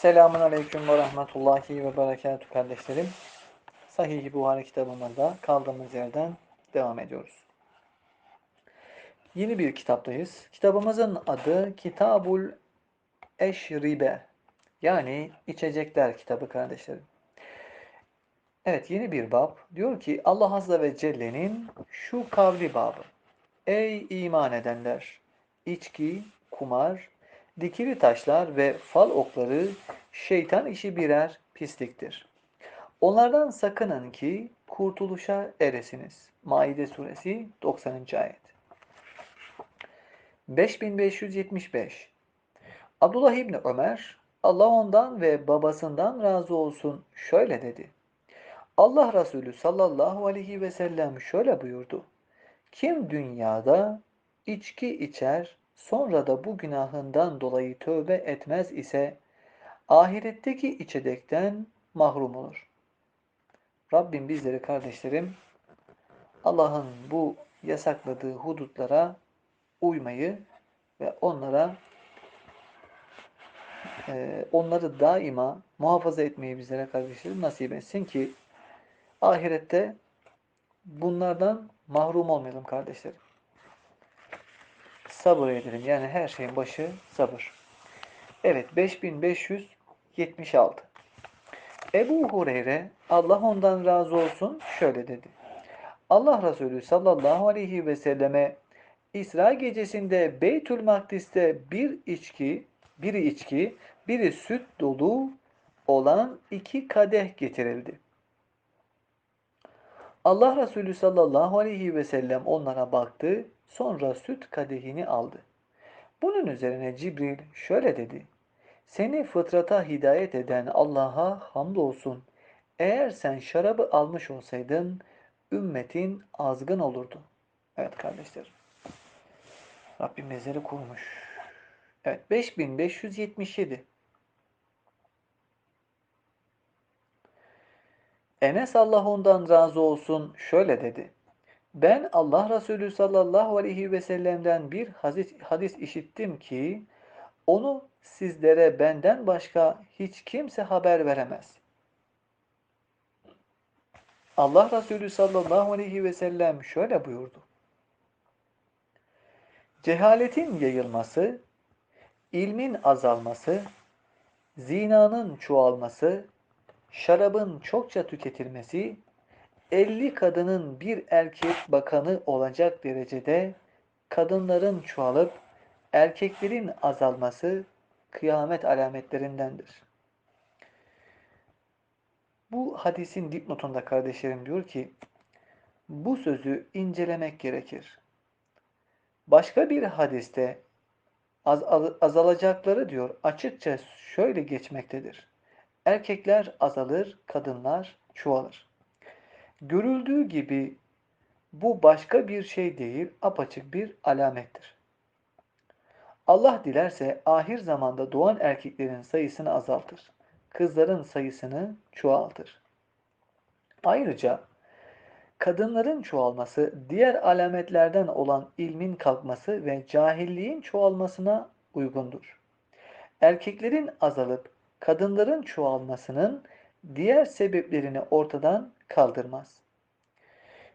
Selamun Aleyküm ve Rahmetullahi ve Berekatü kardeşlerim. Sahih-i Buhari kitabımızda kaldığımız yerden devam ediyoruz. Yeni bir kitaptayız. Kitabımızın adı Kitabul Eşribe yani içecekler kitabı kardeşlerim. Evet yeni bir bab. Diyor ki Allah Azze ve Celle'nin şu kavli babı. Ey iman edenler! içki, kumar, dikili taşlar ve fal okları şeytan işi birer pisliktir. Onlardan sakının ki kurtuluşa eresiniz. Maide suresi 90. ayet. 5575 Abdullah İbni Ömer, Allah ondan ve babasından razı olsun şöyle dedi. Allah Resulü sallallahu aleyhi ve sellem şöyle buyurdu. Kim dünyada içki içer, sonra da bu günahından dolayı tövbe etmez ise, ahiretteki içecekten mahrum olur. Rabbim bizleri kardeşlerim, Allah'ın bu yasakladığı hudutlara uymayı ve onlara e, onları daima muhafaza etmeyi bizlere kardeşlerim nasip etsin ki ahirette bunlardan mahrum olmayalım kardeşlerim. Sabır edelim. Yani her şeyin başı sabır. Evet 5576 Ebu Hureyre Allah ondan razı olsun şöyle dedi. Allah Resulü sallallahu aleyhi ve selleme İsra gecesinde Beytül Makdis'te bir içki, biri içki, biri süt dolu olan iki kadeh getirildi. Allah Resulü sallallahu aleyhi ve sellem onlara baktı, sonra süt kadehini aldı. Bunun üzerine Cibril şöyle dedi. Seni fıtrata hidayet eden Allah'a hamdolsun. Eğer sen şarabı almış olsaydın, ümmetin azgın olurdu. Evet kardeşlerim. Rabbim bizleri kurmuş. Evet 5577. Enes Allah ondan razı olsun şöyle dedi. Ben Allah Resulü sallallahu aleyhi ve sellem'den bir hadis, hadis işittim ki onu sizlere benden başka hiç kimse haber veremez. Allah Resulü sallallahu aleyhi ve sellem şöyle buyurdu. Cehaletin yayılması, ilmin azalması, zinanın çoğalması, şarabın çokça tüketilmesi, 50 kadının bir erkek bakanı olacak derecede kadınların çoğalıp erkeklerin azalması kıyamet alametlerindendir. Bu hadisin dipnotunda kardeşlerim diyor ki bu sözü incelemek gerekir. Başka bir hadiste az, azalacakları diyor açıkça şöyle geçmektedir. Erkekler azalır, kadınlar çoğalır. Görüldüğü gibi bu başka bir şey değil, apaçık bir alamettir. Allah dilerse ahir zamanda doğan erkeklerin sayısını azaltır. Kızların sayısını çoğaltır. Ayrıca kadınların çoğalması diğer alametlerden olan ilmin kalkması ve cahilliğin çoğalmasına uygundur. Erkeklerin azalıp kadınların çoğalmasının diğer sebeplerini ortadan kaldırmaz.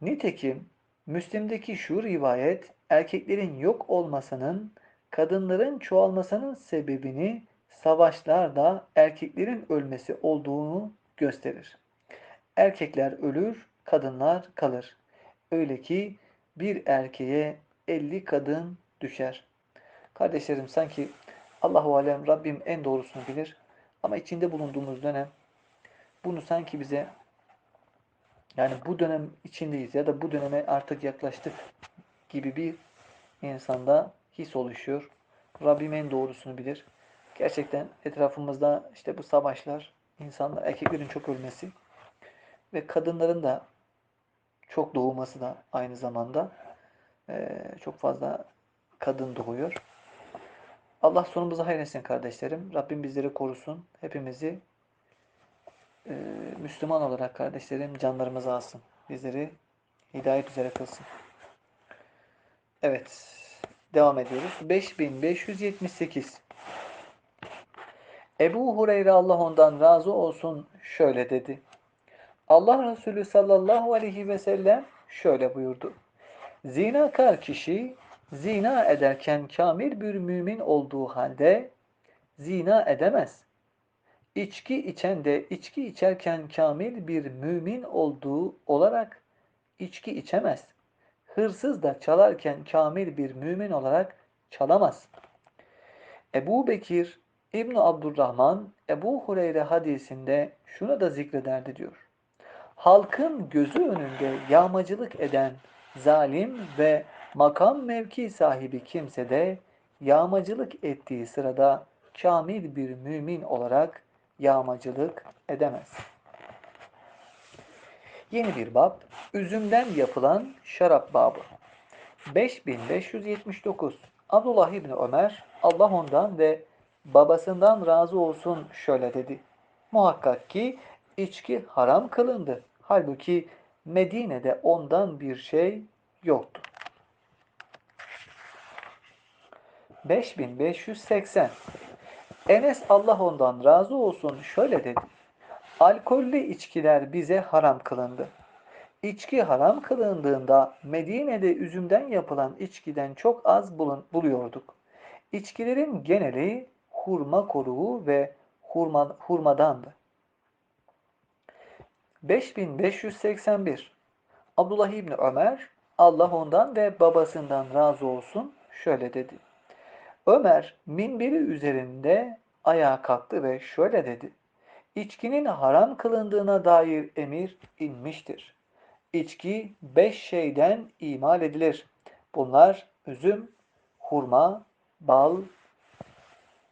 Nitekim Müslim'deki şu rivayet erkeklerin yok olmasının kadınların çoğalmasının sebebini savaşlarda erkeklerin ölmesi olduğunu gösterir. Erkekler ölür, kadınlar kalır. Öyle ki bir erkeğe 50 kadın düşer. Kardeşlerim sanki Allahu alem Rabbim en doğrusunu bilir ama içinde bulunduğumuz dönem bunu sanki bize yani bu dönem içindeyiz ya da bu döneme artık yaklaştık gibi bir insanda his oluşuyor. Rabbim en doğrusunu bilir. Gerçekten etrafımızda işte bu savaşlar, insanlar, erkeklerin çok ölmesi ve kadınların da çok doğması da aynı zamanda çok fazla kadın doğuyor. Allah sonumuzu hayretsin kardeşlerim. Rabbim bizleri korusun. Hepimizi e, Müslüman olarak kardeşlerim canlarımızı alsın. Bizleri hidayet üzere kılsın. Evet. Devam ediyoruz. 5578 Ebu Hureyre Allah ondan razı olsun şöyle dedi. Allah Resulü sallallahu aleyhi ve sellem şöyle buyurdu. Zinakar kişi zina ederken kamil bir mümin olduğu halde zina edemez. İçki içen de içki içerken kamil bir mümin olduğu olarak içki içemez. Hırsız da çalarken kamil bir mümin olarak çalamaz. Ebu Bekir İbn Abdurrahman Ebu Hureyre hadisinde şunu da zikrederdi diyor. Halkın gözü önünde yağmacılık eden zalim ve makam mevki sahibi kimse de yağmacılık ettiği sırada kamil bir mümin olarak yağmacılık edemez. Yeni bir bab, üzümden yapılan şarap babı. 5579 Abdullah İbni Ömer, Allah ondan ve babasından razı olsun şöyle dedi. Muhakkak ki içki haram kılındı. Halbuki Medine'de ondan bir şey yoktu. 5580 Enes Allah ondan razı olsun şöyle dedi. Alkollü içkiler bize haram kılındı. İçki haram kılındığında Medine'de üzümden yapılan içkiden çok az bulun, buluyorduk. İçkilerin geneli hurma koruğu ve hurma, hurmadandı. 5581 Abdullah İbni Ömer Allah ondan ve babasından razı olsun şöyle dedi. Ömer minberi üzerinde ayağa kalktı ve şöyle dedi. İçkinin haram kılındığına dair emir inmiştir. İçki beş şeyden imal edilir. Bunlar üzüm, hurma, bal,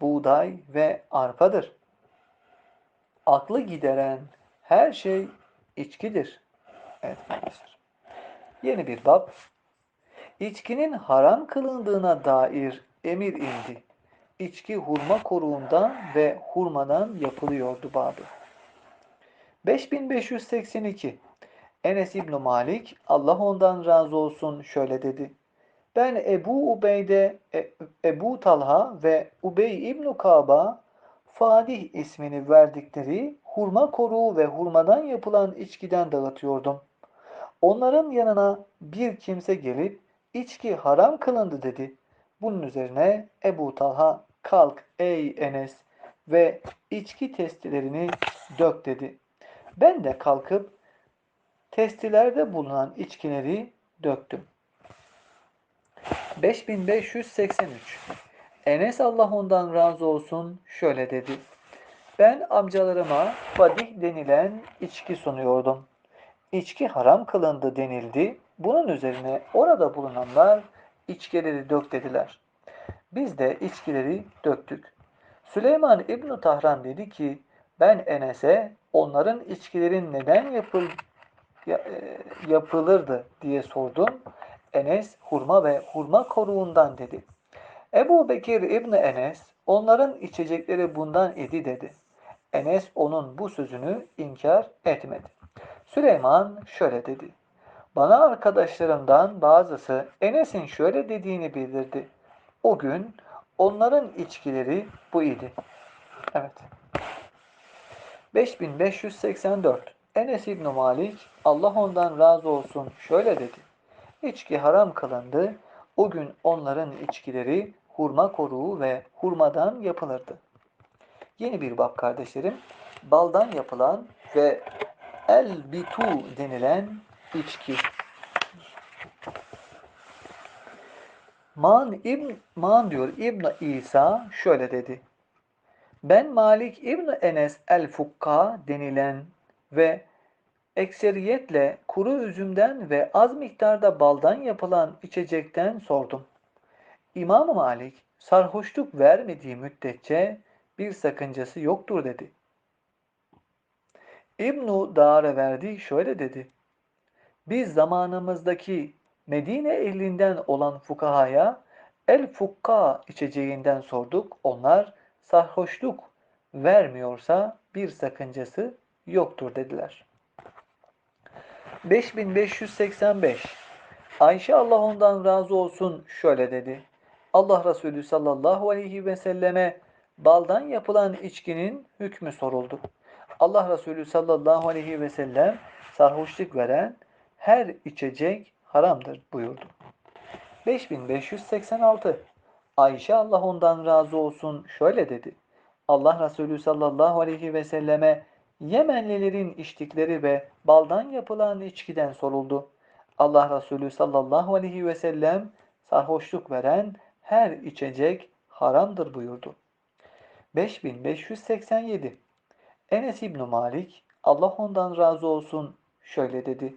buğday ve arpadır. Aklı gideren her şey içkidir. Evet arkadaşlar. Yeni bir bab. İçkinin haram kılındığına dair emir indi. İçki hurma koruğundan ve hurmadan yapılıyordu babı. 5582 Enes İbn Malik Allah ondan razı olsun şöyle dedi. Ben Ebu Ubeyde, e, Ebu Talha ve Ubey İbn Kaba Fadih ismini verdikleri hurma koruğu ve hurmadan yapılan içkiden dağıtıyordum. Onların yanına bir kimse gelip içki haram kılındı dedi. Bunun üzerine Ebu Talha kalk ey Enes ve içki testilerini dök dedi. Ben de kalkıp testilerde bulunan içkileri döktüm. 5583 Enes Allah ondan razı olsun şöyle dedi. Ben amcalarıma fadih denilen içki sunuyordum. İçki haram kılındı denildi. Bunun üzerine orada bulunanlar içkileri dök dediler. Biz de içkileri döktük. Süleyman İbn Tahran dedi ki ben Enes'e onların içkilerin neden yapıl, e, yapılırdı diye sordum. Enes hurma ve hurma koruğundan dedi. Ebu Bekir İbni Enes onların içecekleri bundan idi dedi. Enes onun bu sözünü inkar etmedi. Süleyman şöyle dedi. Bana arkadaşlarımdan bazısı Enes'in şöyle dediğini bildirdi. O gün onların içkileri bu idi. Evet. 5584 Enes İbn Malik Allah ondan razı olsun şöyle dedi. İçki haram kılındı. O gün onların içkileri hurma koruğu ve hurmadan yapılırdı. Yeni bir bab kardeşlerim. Baldan yapılan ve el bitu denilen içki. Man İbn Man diyor İbn İsa şöyle dedi. Ben Malik İbn Enes el-Fukka denilen ve ekseriyetle kuru üzümden ve az miktarda baldan yapılan içecekten sordum. İmam Malik sarhoşluk vermediği müddetçe bir sakıncası yoktur dedi. İbn-i verdi şöyle dedi. Biz zamanımızdaki Medine ehlinden olan fukahaya el fukka içeceğinden sorduk. Onlar sarhoşluk vermiyorsa bir sakıncası yoktur dediler. 5585 Ayşe Allah ondan razı olsun şöyle dedi. Allah Resulü sallallahu aleyhi ve selleme baldan yapılan içkinin hükmü soruldu. Allah Resulü sallallahu aleyhi ve sellem sarhoşluk veren her içecek haramdır buyurdu. 5586 Ayşe Allah ondan razı olsun şöyle dedi. Allah Resulü sallallahu aleyhi ve selleme Yemenlilerin içtikleri ve baldan yapılan içkiden soruldu. Allah Resulü sallallahu aleyhi ve sellem sarhoşluk veren her içecek haramdır buyurdu. 5587 Enes İbn Malik Allah ondan razı olsun şöyle dedi.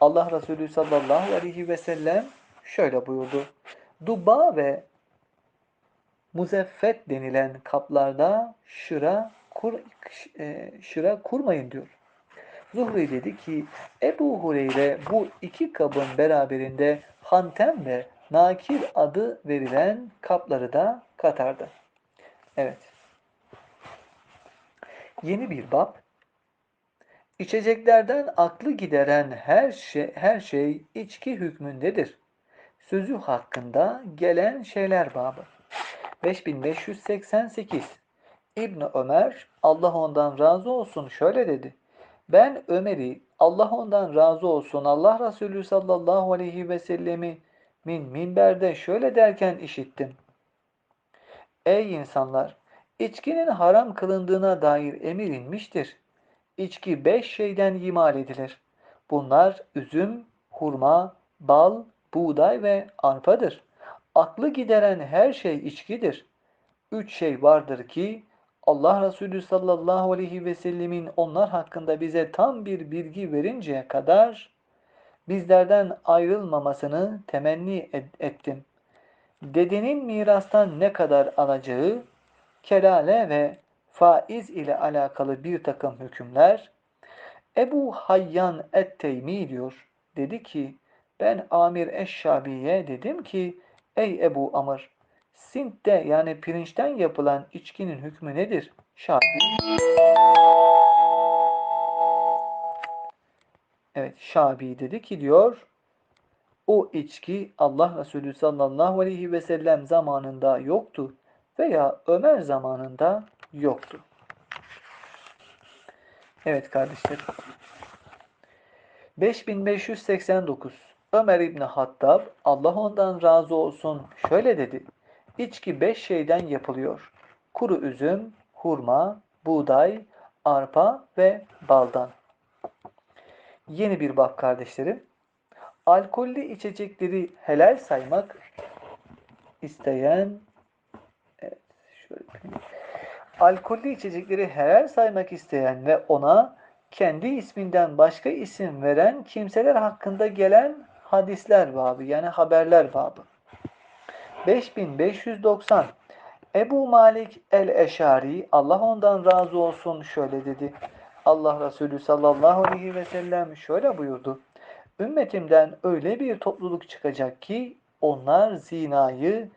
Allah Resulü sallallahu aleyhi ve sellem şöyle buyurdu. Duba ve muzeffet denilen kaplarda şıra kur, e, şıra kurmayın diyor. Zuhri dedi ki Ebu Hureyre bu iki kabın beraberinde hantem ve nakir adı verilen kapları da katardı. Evet. Yeni bir bab. İçeceklerden aklı gideren her şey, her şey içki hükmündedir. Sözü hakkında gelen şeyler babı. 5588 İbn Ömer Allah ondan razı olsun şöyle dedi. Ben Ömer'i Allah ondan razı olsun Allah Resulü sallallahu aleyhi ve sellemi min minberde şöyle derken işittim. Ey insanlar! İçkinin haram kılındığına dair emir inmiştir. İçki beş şeyden imal edilir. Bunlar üzüm, hurma, bal, buğday ve arpadır. Aklı gideren her şey içkidir. Üç şey vardır ki Allah Resulü sallallahu aleyhi ve sellemin onlar hakkında bize tam bir bilgi verinceye kadar bizlerden ayrılmamasını temenni ettim. Dedenin mirastan ne kadar alacağı, kelale ve faiz ile alakalı bir takım hükümler, Ebu Hayyan et-Teymi diyor. Dedi ki, ben Amir Eşşabi'ye dedim ki, ey Ebu Amr, Sint'te yani pirinçten yapılan içkinin hükmü nedir? Şabi. Evet Şabi dedi ki diyor o içki Allah Resulü sallallahu aleyhi ve sellem zamanında yoktu veya Ömer zamanında yoktu. Evet kardeşlerim. 5589 Ömer İbni Hattab Allah ondan razı olsun şöyle dedi. İçki beş şeyden yapılıyor. Kuru üzüm, hurma, buğday, arpa ve baldan. Yeni bir bak kardeşlerim. Alkollü içecekleri helal saymak isteyen evet, şöyle alkollü içecekleri helal saymak isteyen ve ona kendi isminden başka isim veren kimseler hakkında gelen hadisler babı yani haberler babı. 5590 Ebu Malik el-Eşari Allah ondan razı olsun şöyle dedi. Allah Resulü sallallahu aleyhi ve sellem şöyle buyurdu. Ümmetimden öyle bir topluluk çıkacak ki onlar zinayı,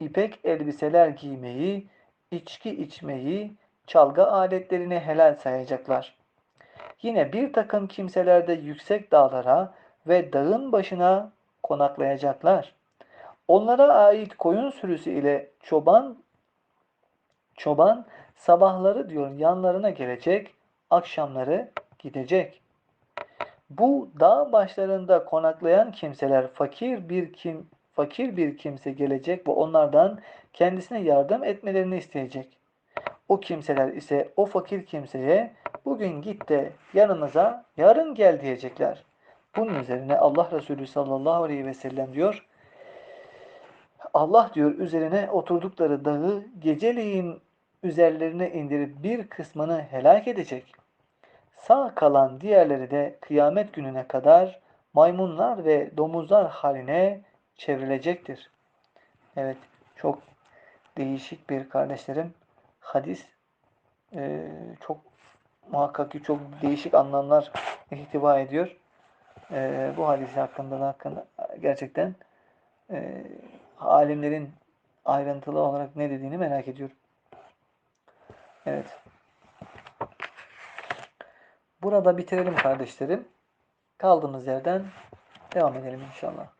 ipek elbiseler giymeyi, içki içmeyi, çalgı aletlerini helal sayacaklar. Yine bir takım kimseler de yüksek dağlara ve dağın başına konaklayacaklar. Onlara ait koyun sürüsü ile çoban çoban sabahları diyor yanlarına gelecek, akşamları gidecek. Bu dağ başlarında konaklayan kimseler fakir bir kim fakir bir kimse gelecek ve onlardan kendisine yardım etmelerini isteyecek. O kimseler ise o fakir kimseye bugün git de yanımıza yarın gel diyecekler. Bunun üzerine Allah Resulü sallallahu aleyhi ve sellem diyor Allah diyor üzerine oturdukları dağı geceleyin üzerlerine indirip bir kısmını helak edecek. Sağ kalan diğerleri de kıyamet gününe kadar maymunlar ve domuzlar haline çevrilecektir. Evet çok değişik bir kardeşlerim hadis e, çok muhakkak ki çok değişik anlamlar ihtiva ediyor. E, bu hadis hakkında da hakkında gerçekten e, alimlerin ayrıntılı olarak ne dediğini merak ediyorum. Evet. Burada bitirelim kardeşlerim. Kaldığımız yerden devam edelim inşallah.